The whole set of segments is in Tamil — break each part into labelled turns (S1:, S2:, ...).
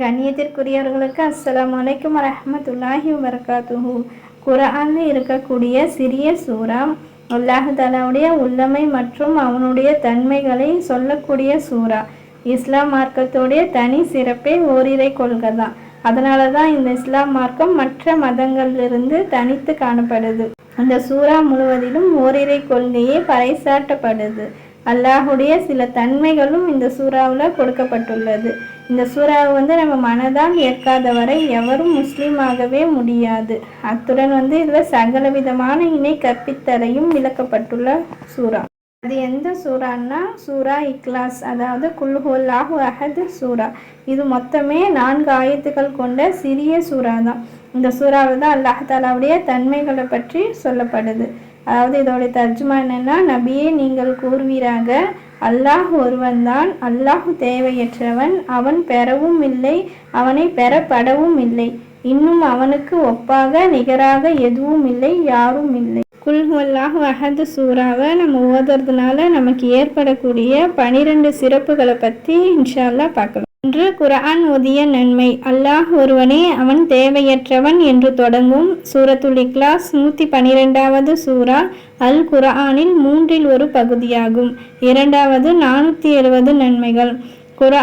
S1: கண்ணியத்திற்குரியவர்களுக்கு அஸ்லாம் வலைக்கம் வரஹ்மத்துல்லாஹி வரகாத்துஹு குர்ஆனில் இருக்கக்கூடிய சிறிய சூறா அல்லாஹ் உள்ளமை மற்றும் அவனுடைய தன்மைகளை சொல்லக்கூடிய சூறா இஸ்லாம் மார்க்கத்துடைய தனி சிறப்பே ஓரிரை கொள்கை தான். அதனால தான் இந்த இஸ்லாம் மார்க்கம் மற்ற மதங்களிலிருந்து தனித்து காணப்படுது. அந்த சூறா முழுவதிலும் ஓரிரை கொள்கையே பறைசாட்டப்படுது அல்லாஹுடைய சில தன்மைகளும் இந்த சூறாவில் கொடுக்கப்பட்டுள்ளது. இந்த சூறாவை வந்து நம்ம மனதால் ஏற்காத வரை எவரும் முஸ்லீமாகவே முடியாது. அத்துடன் வந்து இதில் சகல விதமான இணை கற்பித்தலையும் விளக்கப்பட்டுள்ள சூறா. அது எந்த சூறான்னா சூரா இக்லாஸ் அதாவது குல்ஹுல்லாஹு அஹது சூரா இது மொத்தமே நான்கு ஆயத்துக்கள் கொண்ட சிறிய சூறா தான் இந்த சூறாவில் தான் அல்லாஹாலாவுடைய தன்மைகளை பற்றி சொல்லப்படுது. அதாவது இதோடைய தர்ஜுமா என்னன்னா நபியே நீங்கள் கூறுவீராக அல்லாஹ் ஒருவன் தான் அல்லாஹ் தேவையற்றவன் அவன் பெறவும் இல்லை அவனை பெறப்படவும் இல்லை. இன்னும் அவனுக்கு ஒப்பாக நிகராக எதுவும் இல்லை யாரும் இல்லை. குல்ஹுவல்லாஹு அஹது சூறாவை நம்ம ஓதுறதுனால நமக்கு ஏற்படக்கூடிய பனிரெண்டு சிறப்புகளை பற்றி இன்ஷால்லா பார்க்கலாம். என்று குரான் ஓதிய நன்மை. அல்லாஹ் ஒருவனே அவன் தேவையற்றவன் என்று தொடங்கும் சூரத்துல் இக்லாஸ் நூற்றி பனிரெண்டாவது சூரா அல் குரானின் மூன்றில் ஒரு பகுதியாகும். இரண்டாவது நானூற்றி எழுபது நன்மைகள். குரா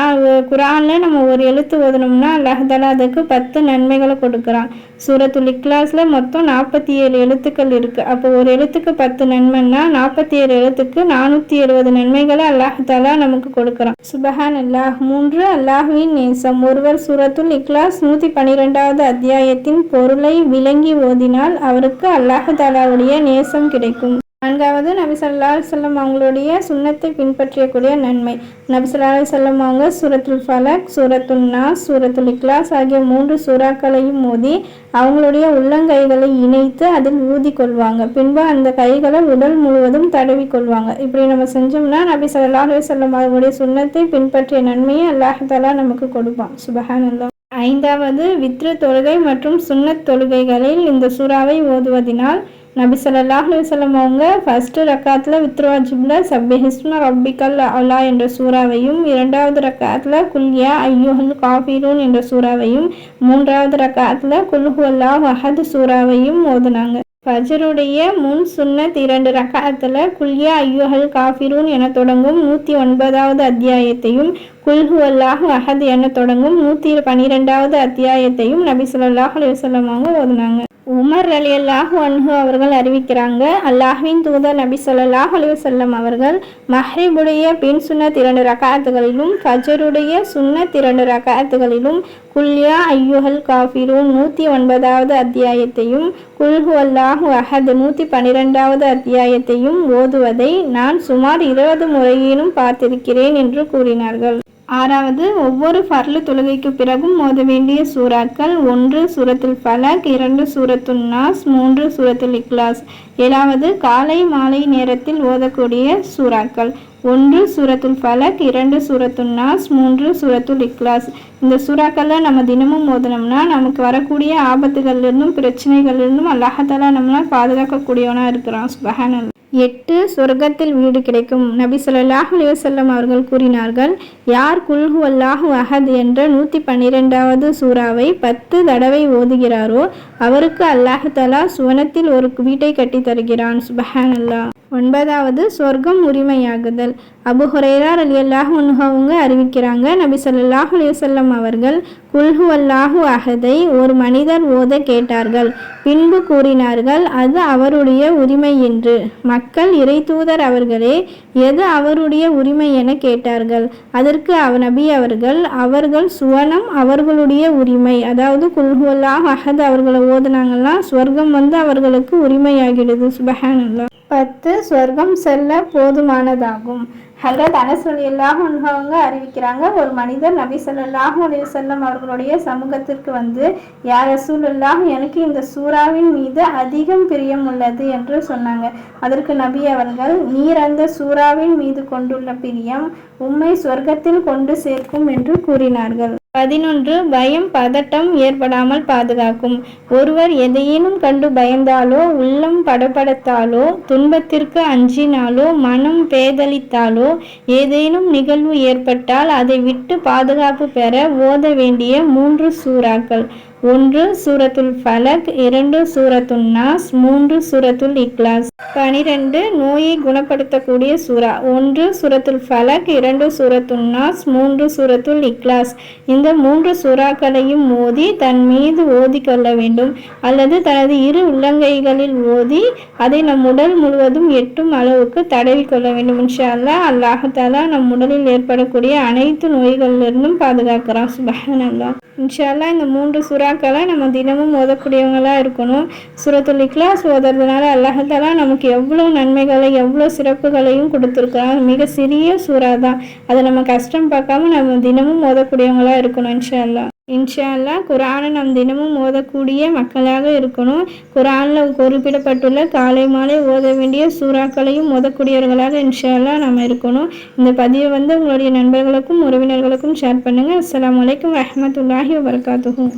S1: குரானில் நம்ம ஒரு எழுத்து ஓதனோம்னா அல்லாஹாலா அதுக்கு பத்து நன்மைகளை கொடுக்குறான். சூரத்துல் இக்லாஸில் மொத்தம் நாற்பத்தி ஏழு எழுத்துக்கள் இருக்குது அப்போ ஒரு எழுத்துக்கு பத்து நன்மைன்னா நாற்பத்தி ஏழு எழுத்துக்கு நானூற்றி எழுபது நன்மைகளை அல்லாஹாலா நமக்கு கொடுக்குறான். சுபஹான் அல்லாஹ் மூன்று அல்லாஹுவின் நேசம். ஒருவர் சூரத்துல் இக்லாஸ் நூற்றி பன்னிரெண்டாவது அத்தியாயத்தின் பொருளை விளங்கி ஓதினால் அவருக்கு அல்லாஹாலாவுடைய நேசம் கிடைக்கும். நான்காவது நபி செல்லம் அவங்களுடைய சுண்ணத்தை பின்பற்றக்கூடிய நன்மை. நபி சல்லா செல்லம் அவங்க சூரத்துல் ஃபலக் சூரத்துல் நாஸ் சூரத்துல் இக்லாஸ் ஆகிய மூன்று சூறாக்களையும் மோதி அவங்களுடைய உள்ளங்கைகளை இணைத்து அதில் ஊதி கொள்வாங்க. பின்பு அந்த கைகளை உடல் முழுவதும் தடவி கொள்வாங்க. இப்படி நம்ம செஞ்சோம்னா நபி சல்லா செல்லம் அவங்களுடைய சுண்ணத்தை பின்பற்றிய நன்மையை அல்லாஹாலா நமக்கு கொடுப்பான். சுபஹானந்தம் ஐந்தாவது வித்ரு தொழுகை மற்றும் சுண்ணத் தொழுகைகளில் இந்த சூறாவை ஓதுவதினால் நபி ஸல்லல்லாஹு அலைஹி அவங்க ஃபஸ்ட்டு ரக்காத்தில் வித்ருவாஜிபில் சப்பிஹிஸ்ம ரப்பிக்கல் அலா என்ற சூறாவையும் இரண்டாவது ரக்காத்தில் குல்யா ஐயோஹல் காஃபிரூன் என்ற சூறாவையும் மூன்றாவது ரக்காத்தில் குல்ஹு அல்லா வஹத் சூறாவையும் ஓதுனாங்க ஃபஜருடைய முன் சுன்னத் இரண்டு ரகத்தில் குல்யா ஐயோஹல் காஃபிரூன் என தொடங்கும் நூற்றி ஒன்பதாவது அத்தியாயத்தையும் குல்ஹு அல்லாஹ் அஹத் என தொடங்கும் நூற்றி பன்னிரெண்டாவது அத்தியாயத்தையும் நபி சொல்லாஹ் அலைஹி அவங்க ஓதுனாங்க உமர் அலி அல்லாஹு அன்ஹு அவர்கள் அறிவிக்கிறாங்க அல்லாஹ்வின் தூதர் நபி சொல்லாஹ் அலி வல்லம் அவர்கள் மஹ்ரிபுடைய பின் சுன்னத் இரண்டு ரகாத்துகளிலும் ஃபஜருடைய சுன்னத் இரண்டு ரகாத்துகளிலும் குல்யா ஐயுஹல் காஃபிரூன் நூற்றி ஒன்பதாவது அத்தியாயத்தையும் குல்ஹு அல்லாஹு அஹத் நூற்றி பன்னிரெண்டாவது அத்தியாயத்தையும் ஓதுவதை நான் சுமார் இருபது முறையிலும் பார்த்திருக்கிறேன் என்று கூறினார்கள். ஆறாவது ஒவ்வொரு ஃபர்லு தொழுகைக்கு பிறகும் ஓத வேண்டிய சூறாக்கள் ஒன்று சூரத்துல் ஃபலக் இரண்டு சூரத்துல் நாஸ் மூன்று சூரத்துல் இக்லாஸ். ஏழாவது காலை மாலை நேரத்தில் ஓதக்கூடிய சூறாக்கள் ஒன்று சூரத்துல் ஃபலக் இரண்டு சூரத்துல் நாஸ் மூன்று சூரத்துல் இக்லாஸ். இந்த சூறாக்களில் நம்ம தினமும் ஓதனோம்னா நமக்கு வரக்கூடிய ஆபத்துகள்லேருந்தும் பிரச்சனைகள்லேருந்தும் அல்லாஹாலா நம்மளை பாதுகாக்கக்கூடியவனாக இருக்கிறோம் சுபஹானல் எட்டு சொர்க்கத்தில் வீடு கிடைக்கும். நபி சொல்லாஹ் அலிவசல்லம் அவர்கள் கூறினார்கள் யார் குல்ஹு அல்லாஹு அஹத் என்ற நூற்றி பன்னிரெண்டாவது சூறாவை பத்து தடவை ஓதுகிறாரோ அவருக்கு அல்லாஹு தலா சுவனத்தில் ஒரு வீட்டை கட்டி தருகிறான். சுபஹான் அல்லா ஒன்பதாவது சொர்க்கம் உரிமையாகுதல். அபு ஹுரைரார் அலி அல்லாஹ் அவங்க அறிவிக்கிறாங்க நபி சொல்லாஹ் அலிசல்லம் அவர்கள் குல்ஹு அல்லாஹு அஹதை ஒரு மனிதர் ஓத கேட்டார்கள். பின்பு கூறினார்கள் அது அவருடைய உரிமை என்று மக்கள் இறை தூதர் அவர்களே எது அவருடைய உரிமை என கேட்டார்கள். அதற்கு அவ நபி அவர்கள் அவர்கள் சுவனம் அவர்களுடைய உரிமை அதாவது குல்ஹுல்லாஹ் அஹத் அவர்களை ஓதுனாங்கன்னா ஸ்வர்க்கம் வந்து அவர்களுக்கு உரிமையாகிடுது. சுபஹானல்லா பத்து சொர்க்கம் செல்ல போதுமானதாகும். ஹங்கத் அனசலி அல்லாஹ் அவங்க அறிவிக்கிறாங்க ஒரு மனிதர் நபி சொல்லாஹ் அலைஹி செல்லம் அவர்களுடைய சமூகத்திற்கு வந்து யார் ரசூலுல்லாஹ் எனக்கு இந்த சூறாவின் மீது அதிகம் பிரியம் உள்ளது என்று சொன்னாங்க. அதற்கு நபி அவர்கள் நீர் அந்த சூறாவின் மீது கொண்டுள்ள பிரியம் உம்மை சொர்க்கத்தில் கொண்டு சேர்க்கும் என்று கூறினார்கள். பதினொன்று பயம் பதட்டம் ஏற்படாமல் பாதுகாக்கும். ஒருவர் எதையேனும் கண்டு பயந்தாலோ உள்ளம் படபடத்தாலோ துன்பத்திற்கு அஞ்சினாலோ மனம் பேதலித்தாலோ ஏதேனும் நிகழ்வு ஏற்பட்டால் அதை விட்டு பாதுகாப்பு பெற ஓத வேண்டிய மூன்று சூறாக்கள். ஒன்று சூரத்துல் ஃபலக் இரண்டு சூரத்துல் நாஸ் மூன்று சூரத்துல் இக்லாஸ். பனிரெண்டு நோயை குணப்படுத்தக்கூடிய சூரா ஒன்று சூரத்துல் ஃபலக் இரண்டு சூரத்துல் நாஸ் மூன்று சூரத்துல் இக்லாஸ். இந்த மூன்று சூறாக்களையும் ஓதி தன் மீது ஓதி கொள்ள வேண்டும். அல்லது தனது இரு உள்ளங்கைகளில் ஓதி அதை நம் உடல் முழுவதும் எட்டும் அளவுக்கு தடவி கொள்ள வேண்டும். இன்ஷா அல்லா அல்லாஹாலா நம் உடலில் ஏற்படக்கூடிய அனைத்து நோய்களிலிருந்தும் பாதுகாக்கிறான். சுபஹான் அல்லா இன்ஷால்லா இந்த மூன்று சுறாக்களை நம்ம தினமும் ஓதக்கூடியவங்களாக இருக்கணும். சுரத்துல் இக்லாஸ் ஓதுறதுனால அல்லாஹாலா நமக்கு எவ்வளோ நன்மைகளை எவ்வளோ சிறப்புகளையும் கொடுத்துருக்குறான். மிக சிறிய சூறா தான் அதை நம்ம கஷ்டம் பார்க்காம நம்ம தினமும் ஓதக்கூடியவங்களாக இருக்கணும் இன்ஷால்லா இன்ஷா அல்லா குரானை நம் தினமும் ஓதக்கூடிய மக்களாக இருக்கணும். குரானில் குறிப்பிடப்பட்டுள்ள காலை மாலை ஓத வேண்டிய சூறாக்களையும் ஓதக்கூடியவர்களாக இன்ஷா அல்லா நம்ம இருக்கணும். இந்த பதிவை வந்து உங்களுடைய நண்பர்களுக்கும் உறவினர்களுக்கும் ஷேர் பண்ணுங்கள் அஸ்லாம் வலைக்கம் வரமத்துல்லாஹி வபர்காத்துகும்